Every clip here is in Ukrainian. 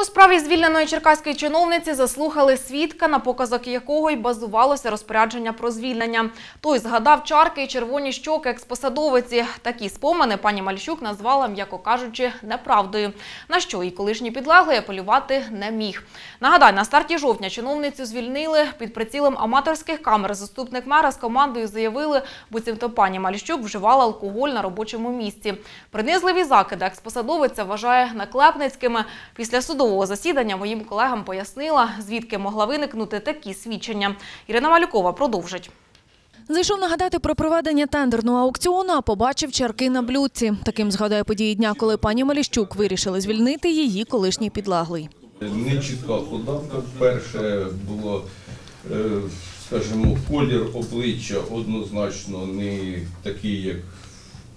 У справі звільненої черкаської чиновниці заслухали свідка, на показах якого й базувалося розпорядження про звільнення. Той згадав чарки і червоні щоки експосадовиці. Такі спомини пані Мальщук назвала, м'яко кажучи, неправдою. На що і колишній підлеглий апелювати не міг. Нагадаю, на старті жовтня чиновницю звільнили під прицілом аматорських камер. Заступник мера з командою заявили, буцімто пані Мальщук вживала алкоголь на робочому місці. Принизливі закиди експосадовиця вважає наклепницькими. Після судового засідання моїм колегам пояснила, звідки могла виникнути такі свідчення. Ірина Малюкова продовжить. Зайшов нагадати про проведення тендерного аукціону, а побачив чарки на блюдці. Таким згадає події дня, коли пані Маліщук вирішили звільнити її колишній підлеглий. Не чітка ходавка. Перше було, е, скажімо, колір обличчя однозначно не такий, як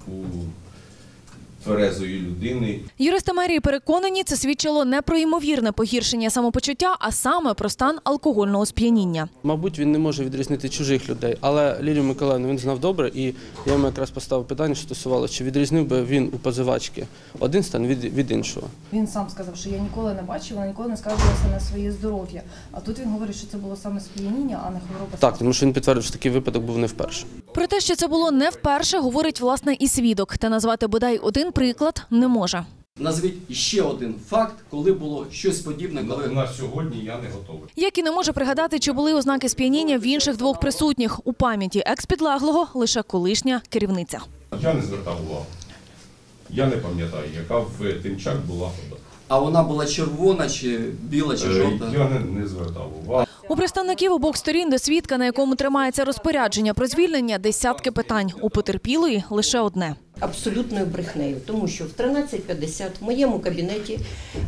у тверезої людини. Юристи мерії переконані, це свідчило не про ймовірне погіршення самопочуття, а саме про стан алкогольного сп'яніння. Мабуть, він не може відрізнити чужих людей, але Лілію Миколаївну він знав добре, і я йому якраз поставив питання, що стосувалося, чи відрізнив би він у позивачки один стан від, від іншого. Він сам сказав, що я ніколи не бачив, вона ніколи не скаржилася на своє здоров'я. А тут він говорить, що це було саме сп'яніння, а не хвороба. Так, тому що він підтвердив, що такий випадок був не вперше. Про те, що це було не вперше, говорить власне і свідок. Та назвати бодай один приклад не може. Назвіть ще один факт, коли було щось подібне, коли на сьогодні я не готовий. Як і не може пригадати, чи були ознаки сп'яніння в інших двох присутніх у пам'яті екс-підлеглого лише колишня керівниця. Я не звертав увагу. Я не пам'ятаю, яка в тимчак була хода. а вона була червона, чи біла, чи Е, жовта. Я не, не звертав увагу. У представників обох сторін до свідка, на якому тримається розпорядження про звільнення, десятки питань. У потерпілої лише одне. Абсолютною брехнею, тому що в 13.50 в моєму кабінеті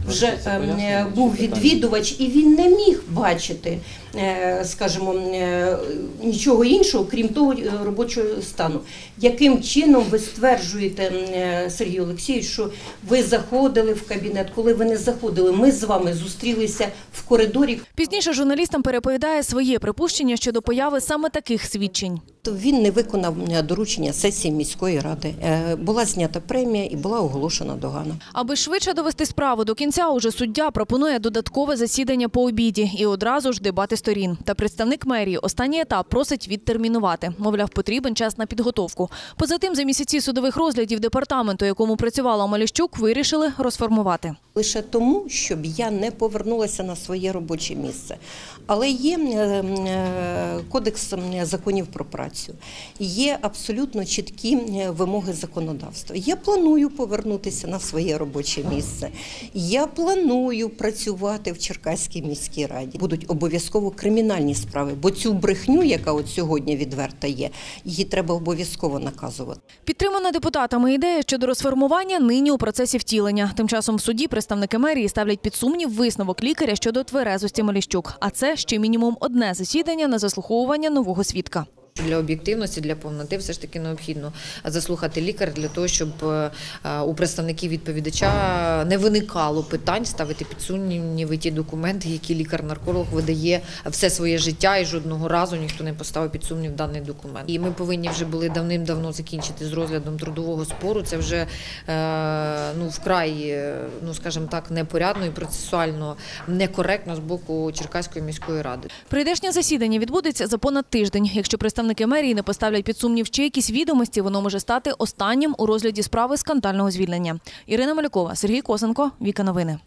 вже е, був відвідувач, і він не міг бачити, е, скажімо, е, нічого іншого, крім того робочого стану. Яким чином ви стверджуєте, е, Сергій Олексійович, що ви заходили в кабінет? Коли ви не заходили, ми з вами зустрілися в коридорі. Пізніше журналістам переповідає своє припущення щодо появи саме таких свідчень. То він не виконав доручення сесії міської ради. Е, Була знята премія і була оголошена догана. Аби швидше довести справу до кінця, уже суддя пропонує додаткове засідання по обіді і одразу ж дебати сторін. Та представник мерії останній етап просить відтермінувати. Мовляв, потрібен час на підготовку. Поза тим, за місяці судових розглядів департаменту, якому працювала Маліщук, вирішили розформувати. Лише тому, щоб я не повернулася на своє робоче місце. Але є е, е, кодекс законів про працю, є абсолютно чіткі е, вимоги законодавства. Я планую повернутися на своє робоче місце. Я планую працювати в Черкаській міській раді. Будуть обов'язково кримінальні справи, бо цю брехню, яка от сьогодні відверта є, її треба обов'язково наказувати. Підтримана депутатами ідея щодо розформування нині у процесі втілення. Тим часом в суді представники мерії ставлять під сумнів висновок лікаря щодо тверезості Маліщук. А це ще мінімум одне засідання на заслуховування нового свідка. Для об'єктивності, для повноти все ж таки необхідно заслухати лікар для того, щоб е, у представників відповідача не виникало питань ставити під сумніви ті документи, які лікар-нарколог видає все своє життя, і жодного разу ніхто не поставив під сумнів даний документ. І ми повинні вже були давним-давно закінчити з розглядом трудового спору. Це вже е, ну вкрай, е, ну скажімо так, непорядно і процесуально некоректно з боку Черкаської міської ради. Прийдешнє засідання відбудеться за понад тиждень. Якщо представники мерії не поставлять під сумнів чи якісь відомості, воно може стати останнім у розгляді справи скандального звільнення. Ірина Малюкова, Сергій Косенко, Віка Новини.